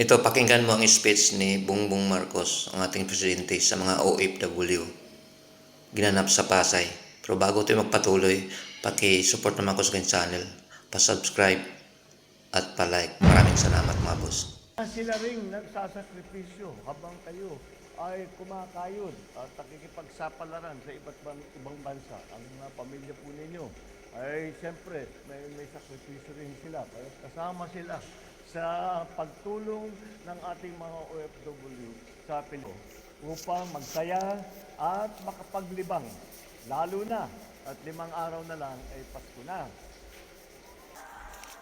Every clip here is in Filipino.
Ito, pakinggan mo ang speech ni Bongbong Marcos, ang ating presidente sa mga OFW. Ginanap sa Pasay. Pero bago tayo magpatuloy, paki-support naman ko sa aking channel. Pa-subscribe at pa-like. Maraming salamat mga boss. Sila ring nagsasakripisyo habang kayo ay kumakayod at nakikipagsapalaran sa iba't ibang, bansa. Ang mga pamilya po ninyo ay siyempre may, may sakripisyo rin sila. Kasama sila sa pagtulong ng ating mga OFW sa Pilipinas upang magsaya at makapaglibang. Lalo na at limang araw na lang ay Pasko na.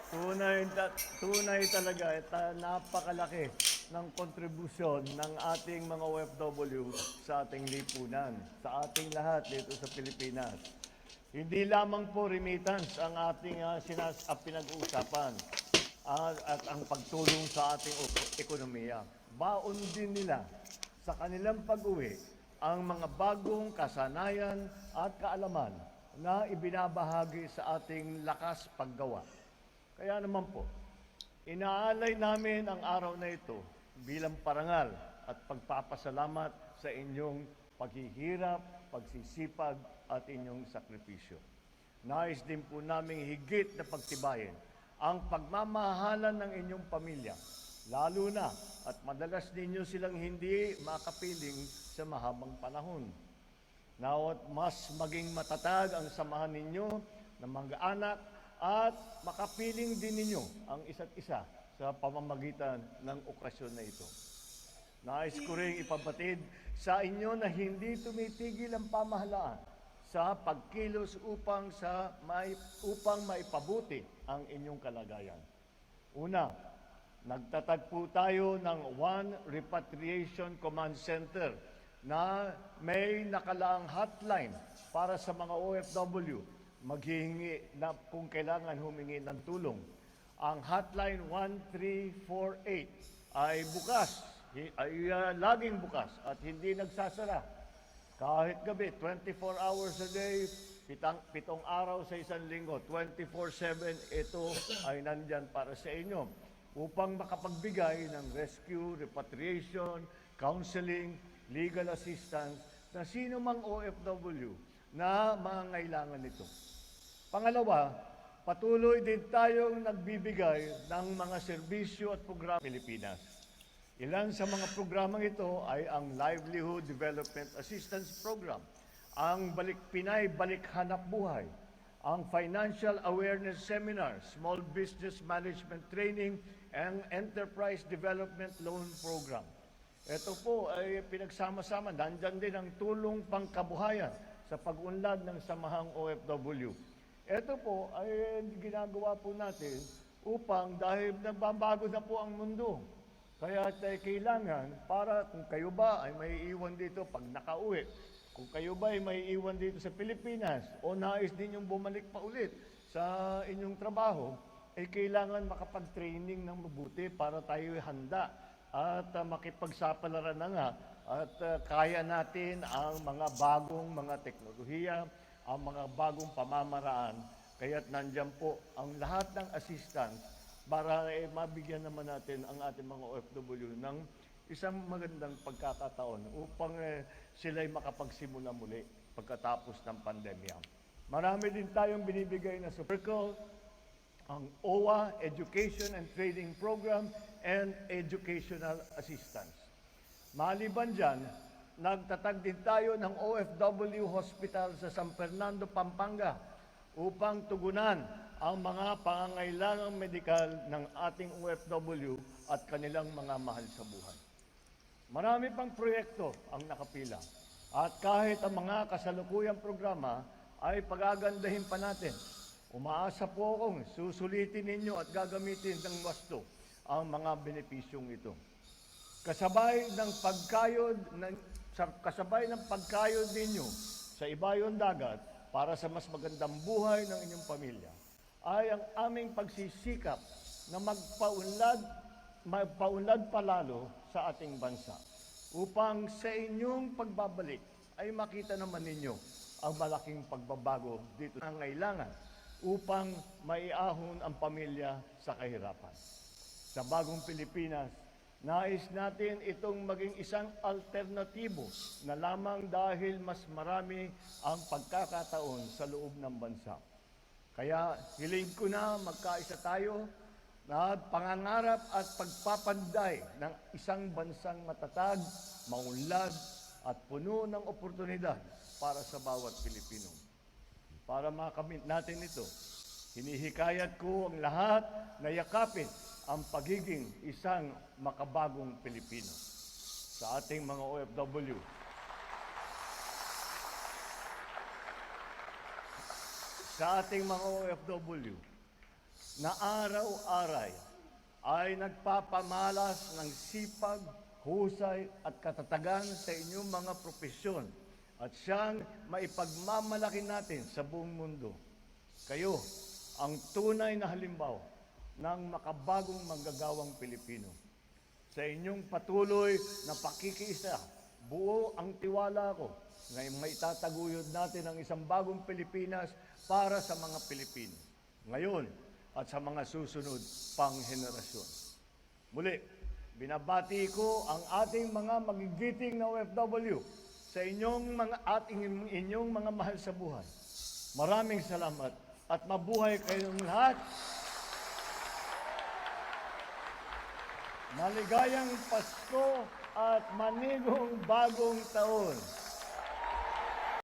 Tunay, ta- tunay talaga, at ah, napakalaki ng kontribusyon ng ating mga OFW sa ating lipunan, sa ating lahat dito sa Pilipinas. Hindi lamang po remittance ang ating ah, sinas ah, pinag-uusapan ah, at ang pagtulong sa ating ekonomiya. Baon din nila sa kanilang pag-uwi ang mga bagong kasanayan at kaalaman na ibinabahagi sa ating lakas paggawa. Kaya naman po, inaalay namin ang araw na ito bilang parangal at pagpapasalamat sa inyong paghihirap, pagsisipag at inyong sakripisyo. Nais din po namin higit na pagtibayin ang pagmamahalan ng inyong pamilya, lalo na at madalas ninyo silang hindi makapiling sa mahabang panahon. Nawat mas maging matatag ang samahan ninyo ng mga anak at makapiling din ninyo ang isa't isa sa pamamagitan ng okasyon na ito. Nais ko rin ipabatid sa inyo na hindi tumitigil ang pamahalaan sa pagkilos upang sa may, upang maipabuti ang inyong kalagayan. Una, nagtatagpo tayo ng One Repatriation Command Center na may nakalaang hotline para sa mga OFW maghihingi na kung kailangan humingi ng tulong. Ang hotline 1348 ay bukas, ay uh, laging bukas at hindi nagsasara. Kahit gabi, 24 hours a day, pitang, pitong araw sa isang linggo, 24-7, ito ay nandyan para sa inyo upang makapagbigay ng rescue, repatriation, counseling, legal assistance na sino mang OFW na mangangailangan nito. Pangalawa, patuloy din tayong nagbibigay ng mga serbisyo at programa Pilipinas. Ilan sa mga programang ito ay ang Livelihood Development Assistance Program, ang Balik Pinay Balik Hanap Buhay, ang Financial Awareness Seminar, Small Business Management Training, and Enterprise Development Loan Program. Ito po ay pinagsama-sama. Nandyan din ang tulong pangkabuhayan sa pag-unlad ng samahang OFW. Ito po ay ginagawa po natin upang dahil nagbabago na po ang mundo. Kaya tayo kailangan para kung kayo ba ay may iwan dito pag nakauwi, kung kayo ba ay may iwan dito sa Pilipinas o nais din yung bumalik pa ulit sa inyong trabaho, ay kailangan makapag-training ng mabuti para tayo handa at uh, makipagsapalaran na nga at uh, kaya natin ang mga bagong mga teknolohiya, ang mga bagong pamamaraan. Kaya't nandyan po ang lahat ng assistance para eh, mabigyan naman natin ang ating mga OFW ng isang magandang pagkakataon upang eh, sila'y makapagsimula muli pagkatapos ng pandemya. Marami din tayong binibigay na circle, ang OWA Education and Training Program and Educational Assistance. Maliban dyan, nagtatag din tayo ng OFW Hospital sa San Fernando, Pampanga upang tugunan ang mga pangangailangang medikal ng ating OFW at kanilang mga mahal sa buhay. Marami pang proyekto ang nakapila. At kahit ang mga kasalukuyang programa ay pagagandahin pa natin. Umaasa po akong susulitin ninyo at gagamitin ng wasto ang mga benepisyong ito. Kasabay ng pagkayod ng sa- kasabay ng pagkayod ninyo sa ibayon dagat para sa mas magandang buhay ng inyong pamilya ay ang aming pagsisikap na magpaunlad magpaunlad palalo sa ating bansa upang sa inyong pagbabalik ay makita naman ninyo ang malaking pagbabago dito na ngailangan upang maiahon ang pamilya sa kahirapan. Sa bagong Pilipinas, Nais natin itong maging isang alternatibo na lamang dahil mas marami ang pagkakataon sa loob ng bansa. Kaya hiling ko na magkaisa tayo na pangangarap at pagpapanday ng isang bansang matatag, maunlad at puno ng oportunidad para sa bawat Pilipino. Para makamit natin ito, hinihikayat ko ang lahat na yakapin ang pagiging isang makabagong Pilipino sa ating mga OFW. Sa ating mga OFW na araw-aray ay nagpapamalas ng sipag, husay at katatagan sa inyong mga propesyon at siyang maipagmamalaki natin sa buong mundo. Kayo ang tunay na halimbawa ng makabagong manggagawang Pilipino. Sa inyong patuloy na pakikiisa, buo ang tiwala ko na maitataguyod natin ang isang bagong Pilipinas para sa mga Pilipino. Ngayon at sa mga susunod pang henerasyon. Muli, binabati ko ang ating mga magigiting na OFW sa inyong mga ating inyong mga mahal sa buhay. Maraming salamat at mabuhay kayong lahat. Maligayang Pasko at manigong bagong taon.